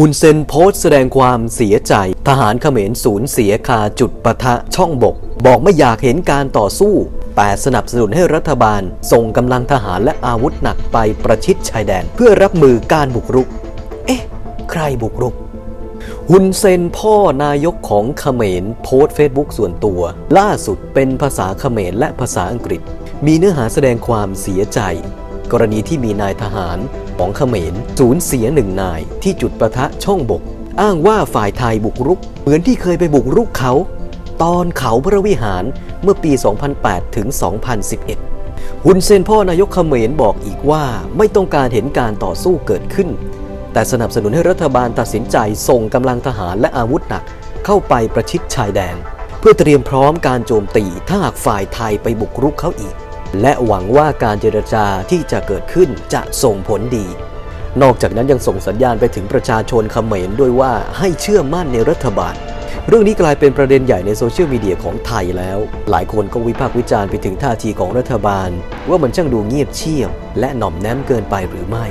ฮุนเซนโพสต์แสดงความเสียใจ ทหารเขมรสูญเสียคาจุดปะทะช่องบก บอกไม่อยากเห็นการต่อสู้ แต่สนับสนุนให้รัฐบาล ส่งกำลังทหารและอาวุธหนักไปประชิดชายแดน เพื่อรับมือการบุกรุก เอ๊ะ ใครบุกรุกฮุนเซนพ่อนายกของเขมรโพสต์เฟซบุ๊กส่วนตัว ล่าสุดเป็นภาษาเขมรและภาษาอังกฤษ มีเนื้อหาแสดงความเสียใจ กรณีที่มีนายทหารของเขมรสูญเสียหนึ่งนายที่จุดประทะช่องบก อ้างว่าฝ่ายไทยบุกรุก เหมือนที่เคยไปบุกรุกเขา ตอนเขาพระวิหารเมื่อปี 2008 ถึง 2011ฮุนเซนพ่อนายกเขมรบอกอีกว่าไม่ต้องการเห็นการต่อสู้เกิดขึ้น แต่สนับสนุนให้รัฐบาลตัดสินใจส่งกำลังทหารและอาวุธหนักเข้าไปประชิดชายแดน เพื่อเตรียมพร้อมการโจมตีถ้าหากฝ่ายไทยไปบุกรุกเขาอีก และหวังว่าการเจรจาที่จะเกิดขึ้นจะส่งผลดี นอกจากนั้นยังส่งสัญญาณไปถึงประชาชนเขมรด้วยว่าให้เชื่อมั่นในรัฐบาล เรื่องนี้กลายเป็นประเด็นใหญ่ในโซเชียลมีเดียของไทยแล้ว หลายคนก็วิพากษ์วิจารณ์ไปถึงท่าทีของรัฐบาล ว่ามันช่างดูเงียบเชียบ และหน่อมแนมเกินไปหรือไม่